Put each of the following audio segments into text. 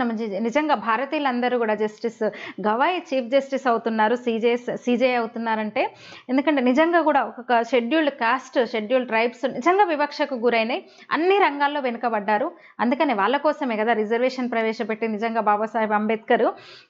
నుంచి నిజంగా భారతీయులందరూ కూడా జస్టిస్ గవాయ్ చీఫ్ జస్టిస్ అవుతున్నారు సీజేఎస్ సీజే అవుతున్నారంటే. ఎందుకంటే నిజంగా కూడా ఒక షెడ్యూల్డ్ కాస్ట్ షెడ్యూల్డ్ ట్రైబ్స్ నిజంగా వివక్షకు గురైనాయి అన్ని రంగాల్లో వెనుకబడ్డారు. అందుకని వాళ్ళ కోసమే కదా రిజర్వేషన్ ప్రవేశపెట్టి నిజంగా బాబాసాహెబ్ అంబేద్కర్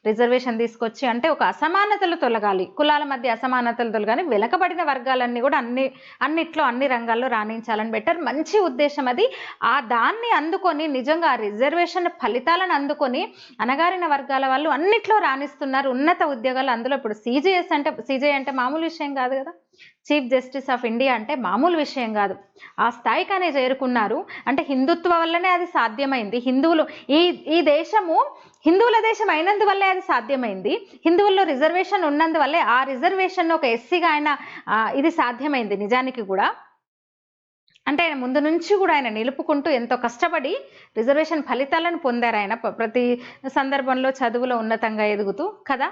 రిజర్వేషన్ తీసుకొచ్చి అంటే ఒక అసమానతలు తొలగాలి. కులాల మధ్య అసమానతలు తొలగాలి. వెనకబడిన వర్గాలన్నీ కూడా అన్ని అన్నిట్లో అన్ని రంగాల్లో రాణించాలని బెటర్ మంచి ఉద్దేశం అది. ఆ దాన్ని అందుకొని నిజంగా ఆ రిజర్వేషన్ ఫలితాలను అందుకొని అనగారిన వర్గాల వాళ్ళు అన్నిట్లో రాణిస్తున్నారు. ఉన్నత ఉద్యోగాలు అందులో ఇప్పుడు సీజీఎస్ అంటే సీజే అంటే మామూలు విషయం కాదు కదా? చీఫ్ జస్టిస్ ఆఫ్ ఇండియా అంటే మామూలు విషయం కాదు. ఆ స్థాయికనే చేరుకున్నారు. అంటే హిందుత్వ వల్లనే అది సాధ్యమైంది. హిందువులు ఈ ఈ దేశము హిందువుల దేశం అయినందువల్లే అది సాధ్యమైంది. హిందువుల్లో రిజర్వేషన్ ఉన్నందువల్లే ఆ రిజర్వేషన్ ఒక ఎస్సీగా ఆయన ఇది సాధ్యమైంది నిజానికి కూడా. అంటే ఆయన ముందు నుంచి కూడా ఆయన నిలుపుకుంటూ ఎంతో కష్టపడి రిజర్వేషన్ ఫలితాలను పొందారు ఆయన. ప్రతి సందర్భంలో చదువులో ఉన్నతంగా ఎదుగుతూ కదా?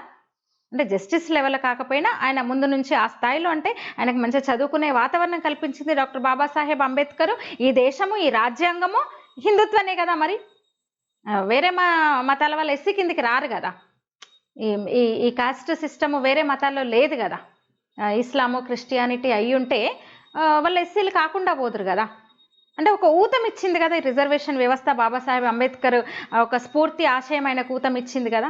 అంటే జస్టిస్ లెవెల్ కాకపోయినా ఆయన ముందు నుంచి ఆ స్థాయిలో అంటే ఆయనకు మంచిగా చదువుకునే వాతావరణం కల్పించింది డాక్టర్ బాబాసాహెబ్ అంబేద్కర్. ఈ దేశము ఈ రాజ్యాంగము హిందుత్వనే కదా మరి? వేరే మా మతాల వల్ల ఎస్సీ కిందికి రారు కదా? ఈ ఈ ఈ కాస్ట్ సిస్టమ్ వేరే మతాల్లో లేదు కదా? ఇస్లాము క్రిస్టియానిటీ అయి ఉంటే వాళ్ళు ఎస్సీలు కాకుండా పోదురు కదా. అంటే ఒక ఊతం ఇచ్చింది కదా ఈ రిజర్వేషన్ వ్యవస్థ బాబాసాహెబ్ అంబేద్కర్ ఒక స్ఫూర్తి ఆశయం ఆయనకు ఊతం ఇచ్చింది కదా.